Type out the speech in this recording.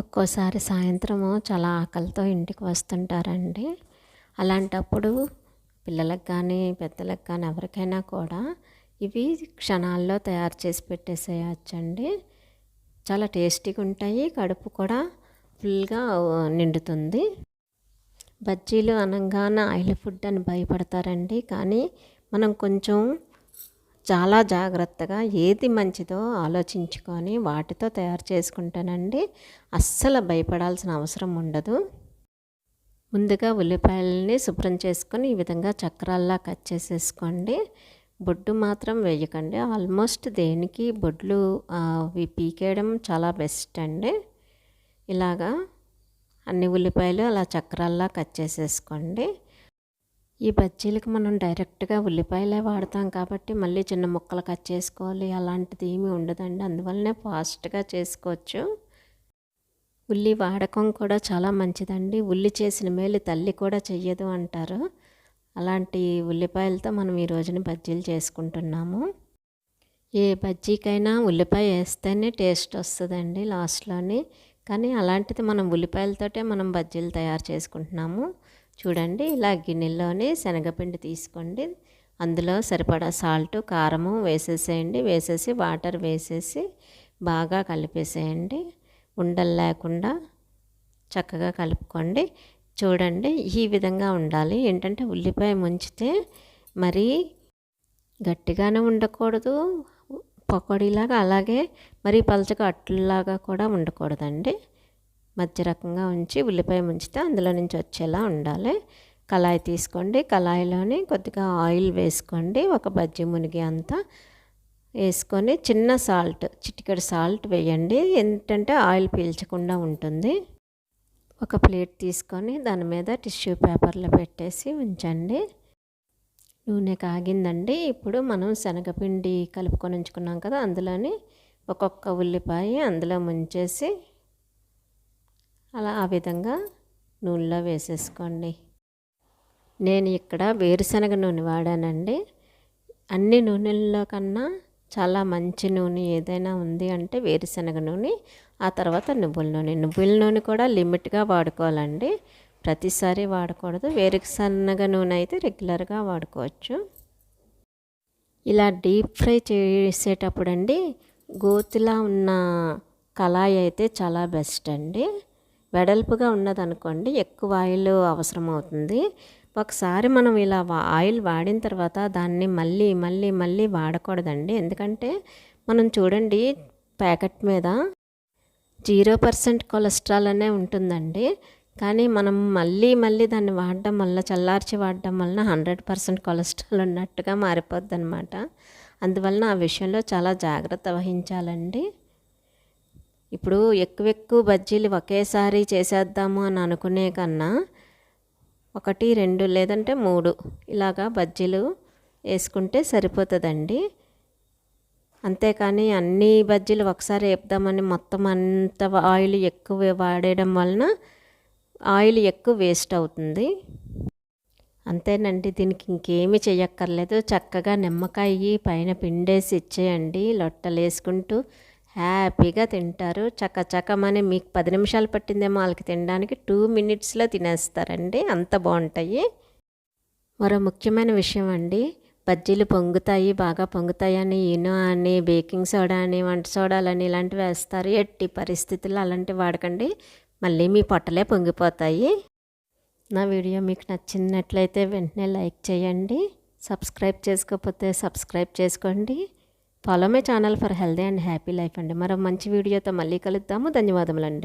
ఒక్కోసారి సాయంత్రము చాలా ఆకలితో ఇంటికి వస్తుంటారండి. అలాంటప్పుడు పిల్లలకు కానీ పెద్దలకు కానీ ఎవరికైనా కూడా ఇవి క్షణాల్లో తయారు చేసి పెట్టేసేయచ్చండి. చాలా టేస్టీగా ఉంటాయి కడుపు కూడా ఫుల్గా నిండుతుంది. బజ్జీలు అనగానే ఆయిల్ ఫుడ్ అని భయపడతారండి. కానీ మనం కొంచెం చాలా జాగ్రత్తగా ఏది మంచిదో ఆలోచించుకొని వాటితో తయారు చేసుకుంటానండి. అస్సలు భయపడాల్సిన అవసరం ఉండదు. ముందుగా ఉల్లిపాయలని శుభ్రం చేసుకొని ఈ విధంగా చక్రాల్లా కట్ చేసేసుకోండి. బొడ్డు మాత్రం వేయకండి. ఆల్మోస్ట్ దేనికి బొడ్లు అవి పీకేయడం చాలా బెస్ట్ అండి. ఇలాగా అన్ని ఉల్లిపాయలు అలా చక్రాల్లా కట్ చేసేసుకోండి. ఈ బజ్జీలకు మనం డైరెక్ట్గా ఉల్లిపాయలే వాడతాం కాబట్టి మళ్ళీ చిన్న ముక్కలు కట్ చేసుకోవాలి. అలాంటిది ఏమీ ఉండదండి. అందువల్లనే ఫాస్ట్గా చేసుకోవచ్చు. ఉల్లి వాడకం కూడా చాలా మంచిదండి. ఉల్లి చేసిన మేలు తల్లి కూడా చెయ్యదు అంటారు. అలాంటి ఉల్లిపాయలతో మనం ఈ రోజున బజ్జీలు చేసుకుంటున్నాము. ఏ బజ్జీకైనా ఉల్లిపాయ వేస్తేనే టేస్ట్ వస్తుందండి లాస్ట్లోని. కానీ అలాంటిది మనం ఉల్లిపాయలతోటే మనం బజ్జీలు తయారు చేసుకుంటున్నాము. చూడండి ఇలా గిన్నెలోనే శనగపిండి తీసుకోండి. అందులో సరిపడా సాల్ట్ కారము వేసేసేయండి. వేసేసి వాటర్ వేసేసి బాగా కలిపేసేయండి. ఉండలు లేకుండా చక్కగా కలుపుకోండి. చూడండి ఈ విధంగా ఉండాలి. ఏంటంటే ఉల్లిపాయ ముంచితే మరీ గట్టిగానే ఉండకూడదు. పకోడీలాగా అలాగే మరీ పలచగా అట్లలాగా కూడా ఉండకూడదండి. మధ్య రకంగా ఉంచి ఉల్లిపాయ ముంచితే అందులో నుంచి వచ్చేలా ఉండాలి. కళాయి తీసుకోండి. కళాయిలోని కొద్దిగా ఆయిల్ వేసుకోండి. ఒక బజ్జీ మునిగి అంతా వేసుకొని చిన్న సాల్ట్ చిటికెడు సాల్ట్ వేయండి. ఏంటంటే ఆయిల్ పీల్చకుండా ఉంటుంది. ఒక ప్లేట్ తీసుకొని దాని మీద టిష్యూ పేపర్లో పెట్టేసి ఉంచండి. నూనె కాగిందండి. ఇప్పుడు మనం శనగపిండి కలుపుకొని ఉంచుకున్నాం కదా అందులోని ఒక్కొక్క ఉల్లిపాయ అందులో ముంచేసి అలా ఆ విధంగా నూనెలో వేసేసుకోండి. నేను ఇక్కడ వేరుశనగ నూనె వాడానండి. అన్ని నూనెల్లో కన్నా చాలా మంచి నూనె ఏదైనా ఉంది అంటే వేరుశనగ నూనె ఆ తర్వాత నువ్వుల నూనె. నువ్వుల నూనె కూడా లిమిట్గా వాడుకోవాలండి. ప్రతిసారి వాడకూడదు. వేరుశనగ నూనె అయితే రెగ్యులర్గా వాడుకోవచ్చు. ఇలా డీప్ ఫ్రై చేసేటప్పుడు అండి గోతిలా ఉన్న కళాయి అయితే చాలా బెస్ట్ అండి వెడల్పుగా ఉన్నదనుకోండి ఎక్కువ ఆయిల్ అవసరం అవుతుంది ఒకసారి మనం ఇలా ఆయిల్ వాడిన తర్వాత దాన్ని మళ్ళీ మళ్ళీ మళ్ళీ వాడకూడదండి. ఎందుకంటే మనం చూడండి ప్యాకెట్ మీద జీరో పర్సెంట్ కొలెస్ట్రాల్ అనే ఉంటుందండి. కానీ మనం మళ్ళీ మళ్ళీ దాన్ని వాడడం వల్ల చల్లార్చి వాడడం వలన హండ్రెడ్ పర్సెంట్ కొలెస్ట్రాల్ ఉన్నట్టుగా మారిపోద్ది అనమాట అందువలన ఆ విషయంలో చాలా జాగ్రత్త వహించాలండి. ఇప్పుడు ఎక్కువ ఎక్కువ బజ్జీలు ఒకేసారి చేసేద్దాము అని అనుకునే కన్నా ఒకటి రెండు లేదంటే మూడు ఇలాగా బజ్జీలు వేసుకుంటే సరిపోతుందండి. అంతేకాని అన్ని బజ్జీలు ఒకసారి వేపుదామని మొత్తం అంత ఆయిల్ ఎక్కువ వాడేయడం వలన ఆయిల్ ఎక్కువ వేస్ట్ అవుతుంది. అంతేనండి దీనికి ఇంకేమి చేయక్కర్లేదు చక్కగా నిమ్మకాయ పైన పిండేసి ఇచ్చేయండి లొట్టలు వేసుకుంటూ హ్యాపీగా తింటారు. చక్క మీకు పది నిమిషాలు పట్టిందేమో వాళ్ళకి తినడానికి టూ మినిట్స్లో తినేస్తారండి. అంత బాగుంటాయి. మరో ముఖ్యమైన విషయం అండి. బజ్జీలు పొంగుతాయి బాగా పొంగుతాయి అని ఈనో అని బేకింగ్ సోడా అని వంట సోడాలని ఇలాంటివి వేస్తారు. ఎట్టి పరిస్థితుల్లో అలాంటివి వాడకండి. మళ్ళీ మీ పొట్టలే పొంగిపోతాయి. నా వీడియో మీకు నచ్చినట్లయితే వెంటనే లైక్ చేయండి. సబ్స్క్రైబ్ చేసుకోకపోతే సబ్స్క్రైబ్ చేసుకోండి. Follow my channel for healthy and happy life అండి. మరో మంచి వీడియోతో మళ్ళీ కలుద్దాము. ధన్యవాదములండి.